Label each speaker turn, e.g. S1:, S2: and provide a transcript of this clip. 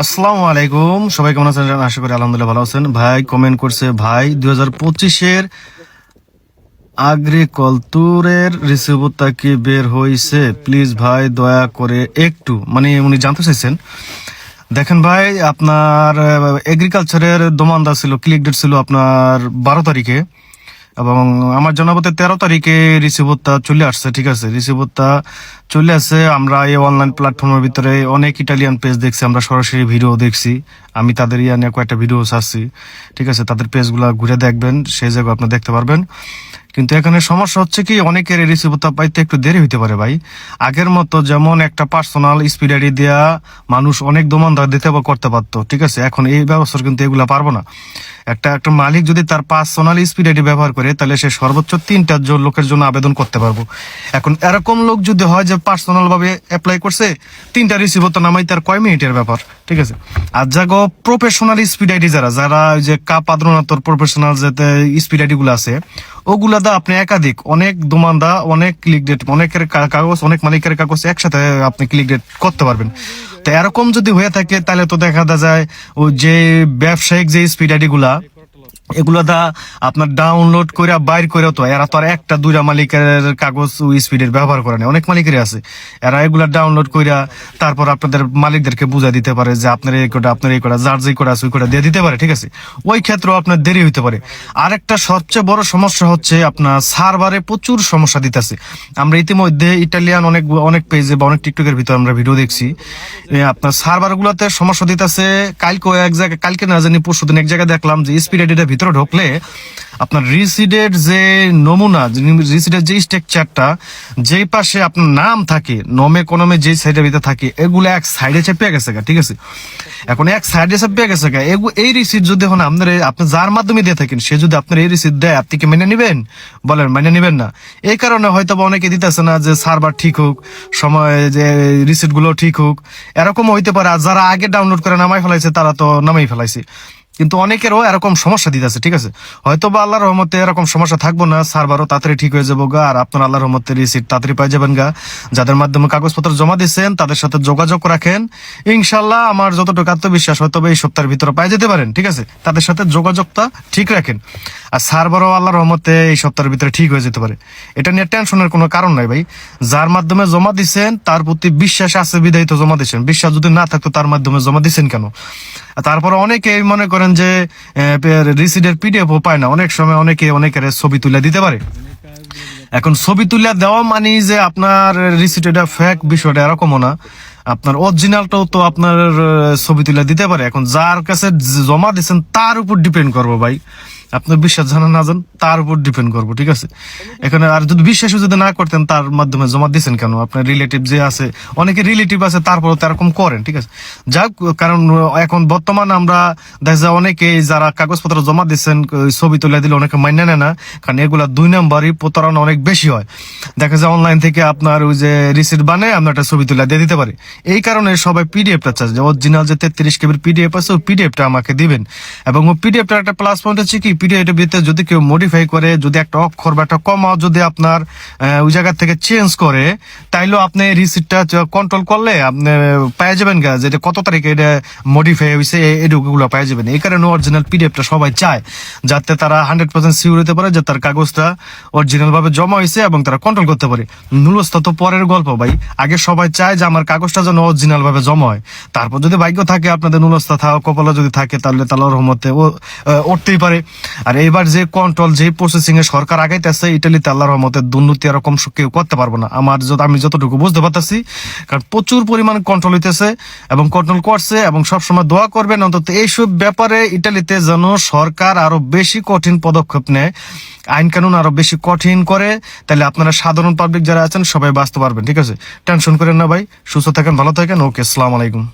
S1: আসসালামু আলাইকুম। সবাই কেমন আছেন? আশা করি আলহামদুলিল্লাহ ভালো আছেন। ভাই কমেন্ট করছে, ভাই, দুই হাজার পঁচিশের আগ্রিকলতুরের রিসিভতা কি বের হয়েছে প্লিজ ভাই, দয়া করে একটু। মানে উনি জানতে চাইছেন, দেখেন ভাই, আপনার এগ্রিকালচারের দোমানদা ছিল ক্লিক ডেট ছিল আপনার বারো তারিখে। এবং আমার জানাবতে তেরো তারিখে রিসিভতা চলে আসছে, ঠিক আছে? রিসিভতা চলে আসছে। আমরা এই অনলাইন প্ল্যাটফর্মের ভিতরে অনেক ইটালিয়ান পেজ দেখছি, আমরা সরাসরি ভিডিও দেখছি। আমি তাদের ইয়া নিয়ে কয়েকটা ভিডিও ছাড়ছি, ঠিক আছে? তাদের পেজগুলো ঘুরে দেখবেন, সেই জায়গায় আপনি দেখতে পারবেন। কিন্তু এখানে সমস্যা হচ্ছে কি, অনেকের রিসিভতা পাইতে একটু দেরি হইতে পারে ভাই। আগের মতো যেমন একটা পার্সোনাল স্পিডারি দেওয়া মানুষ অনেক দোমানদার দিতে করতে পারতো, ঠিক আছে? এখন এই ব্যবস্থা কিন্তু এগুলা পারব না। একটা একটা মালিক যদি তার পার্সোনাল স্পিড আইডি ব্যবহার করে, তাহলে সে সর্বোচ্চ তিনটা লোকের জন্য আবেদন করতে পারব। এখন এরকম লোক যদি হয় যে পার্সোনাল ভাবে অ্যাপ্লাই করছে, তিনটা রিসিভ তো নামাই তার কয় মিনিটের ব্যাপার, ঠিক আছে? আর যাগো প্রফেশনাল স্পিড আইডি যারা যারা ওই যে কাপ আদ্রনাথর প্রফেশনাল যাতে স্পিড আইডি গুলো আছে ওগুলা দা আপনি একাধিক, অনেক দোমানদা, অনেক ক্লিক ডেট অনেকের কাগজ, অনেক মালিকের কাগজ একসাথে আপনি ক্লিক ডেট করতে পারবেন। তো এরকম যদি হয়ে থাকে, তাহলে তো দেখা যায় ও যে ব্যবসায়িক যে স্পিড আইডি গুলা এগুলো দা আপনার ডাউনলোড করে বাইর করে তো, এরা তো আর একটা, দুইটা মালিকের কাগজ স্পিডের ব্যবহার করে না অনেক মালিকেরই আছে। এরা এগুলা ডাউনলোড কইরা তারপর আপনাদের মালিকদেরকে বুঝাই দিতে পারে যে আপনার এই কোটা আপনার এই কোটা যার যে কোটা আছে ওই কোটা দিয়ে দিতে পারে, ঠিক আছে? ওই ক্ষেত্রেও আপনার দেরি হইতে পারে। আরেকটা সবচেয়ে বড় সমস্যা হচ্ছে আপনার সার্ভারে প্রচুর সমস্যা দিতেছে। আমরা ইতিমধ্যে ইটালিয়ান অনেক অনেক পেজে বা অনেক টিকটকের ভিতরে আমরা ভিডিও দেখছি। আপনার সার্ভার গুলাতে সমস্যা দিতেছে। কালকে এক জায়গায়, কালকে না জানি পরশুদিন এক জায়গায় দেখলাম যে স্পিড এডিটার ভিতরে ঢুকলে আপনার রিসিডের যে নমুনা রিসিডের যে স্ট্রাকচারটা যেই পাশে আপনার নাম থাকে, নমে কনমে যেই সাইডের ভিতরে থাকে, এগুলো এক সাইডে চেপে গেছে ঠিক আছে? এখন এক সাইডে চেপে গেছে এই রিসিট যদি এখন আপনার আপনি যার মাধ্যমে দিয়ে থাকেন, সে যদি আপনার এই রিসিট দেয়, আপনি কি মেনে নেবেন? বলেন, মেনে নেবেন না। এই কারণে হয়তো বা অনেকে দিতেছে না যে সার্ভার ঠিক হোক, সময় যে রিসিটগুলো ঠিক হোক। এরকম হইতে পারে, আর যারা আগে ডাউনলোড করে নামাই ফেলাইছে, তারা তো নামাই ফেলাইছে। কিন্তু অনেকেরও এরকম সমস্যা দিতেছে, ঠিক আছে? হয়তো বা আল্লাহর রহমতে এরকম সমস্যা থাকব না, সার্ভারও তাড়াতাড়ি ঠিক হয়ে যাব গা, আর আপনার আল্লাহর রহমতে রিসিট তাড়াতাড়ি পাই যাবেন গা। যাদের মাধ্যমে কাগজপত্র জমা দিচ্ছেন তাদের সাথে যোগাযোগ রাখেন। ইনশাল্লাহ আমার যতটুকু আত্মবিশ্বাস হয়তো এই সপ্তাহের ভিতরে পাই যেতে পারেন, ঠিক আছে? তাদের সাথে যোগাযোগটা ঠিক রাখেন। আর সার্ভারও আল্লাহর রহমতে এই সপ্তাহের ভিতরে ঠিক হয়ে যেতে পারে। এটা নিয়ে টেনশনের কোনো কারণ নাই ভাই। যার মাধ্যমে জমা দিচ্ছেন তার প্রতি বিশ্বাস আছে, বিধায়িত জমা দিচ্ছেন বিশ্বাস যদি না থাকতো, তার মাধ্যমে জমা দিচ্ছেন কেন? তারপরে অনেকে মনে করেন যে রিসিডের পিডিএফও পায় না। অনেক সময় অনেকে অনেকের ছবি তুলে দিতে পারে। এখন ছবি তুলে দেওয়া মানে যে আপনার রিসিট এটা ফেক বিষয়টা এরকমও না। আপনার অরিজিনালটাও তো আপনার ছবি তুলে দিতে পারে। এখন যার কাছে জমা দিচ্ছেন তার উপর ডিপেন্ড করব ভাই। আপনার বিশ্বাস জানা না জান, তার উপর ডিপেন্ড করব, ঠিক আছে? এখানে আর যদি বিশ্বাসও যদি না করতেন, তার মাধ্যমে জমা দিচ্ছেন কেন? আপনার রিলেটিভ যে আছে, অনেকে রিলেটিভ আছে তারপরে এরকম করেন, ঠিক আছে? যাক, কারণ এখন বর্তমান আমরা দেখা যায় অনেকে যারা কাগজপত্র জমা দিচ্ছেন ছবি তুলে দিলে অনেকে মান্য নেয় না, কারণ এগুলা দুই নম্বরই প্রতারণা অনেক বেশি হয়। দেখা যায় অনলাইন থেকে আপনার ওই যে রিসিট বানায়, আমরা একটা ছবি তুলে দিয়ে দিতে পারি। এই কারণে সবাই পিডিএফটা চাচ্ছে অরিজিনাল যে তেত্রিশ কেবির পিডিএফ আছে, ওই পিডিএফটা আমাকে দিবেন। এবং ওই পিডিএফটার একটা প্লাস পয়েন্ট হচ্ছে কি? পিডিএফের ভিতরে যদি কেউ মডিফাই করে, যদি একটা অক্ষর বা একটা কমা যদি আপনার ওই জায়গা থেকে চেঞ্জ করে, তাইলেও আপনি রিসিটটা কন্ট্রোল করলে আপনি পেয়ে যাবেন গা, যে কত তারিখে এটা মডিফাই হয়েছে এটুকুগুলো পেয়ে যাবেন। এই কারণে অরিজিনাল পিডিএফটা সবাই চায়, যাতে তারা হান্ড্রেড পার্সেন্ট সিওর হতে পারে যে তার কাগজটা অরিজিনাল ভাবে জমা হয়েছে এবং তারা কন্ট্রোল করতে পারে। নুলস্থ তো পরের গল্প ভাই। আগে সবাই চায় যে আমার কাগজটা যেন অরিজিনাল ভাবে জমা হয়। তারপর যদি ভাগ্য থাকে আপনাদের নুলস্থা থাকা কপালে যদি থাকে, তাহলে তাহলে রহমতে ও উঠতেই পারে। আর এবার যে কন্ট্রোল যে প্রসেসিং এ সরকার আগাইতেছে ইটালিতে আল্লাহ রহমতে দুর্নীতি এরকম কেউ করতে পারব না। আমার আমি যতটুকু বুঝতে পারতেছি, কারণ প্রচুর পরিমাণ কন্ট্রোল হইতেছে এবং কন্ট্রোল করছে এবং সবসময় দোয়া করবেন অন্তত এইসব ব্যাপারে ইটালিতে যেন সরকার আরও বেশি কঠিন পদক্ষেপ নেয়, আইন কানুন আরও বেশি কঠিন করে, তাহলে আপনারা সাধারণ পাবলিক যারা আছেন সবাই বাঁচতে পারবেন, ঠিক আছে? টেনশন করেন না ভাই, সুস্থ থাকেন, ভালো থাকেন, ওকে, আসসালামু আলাইকুম।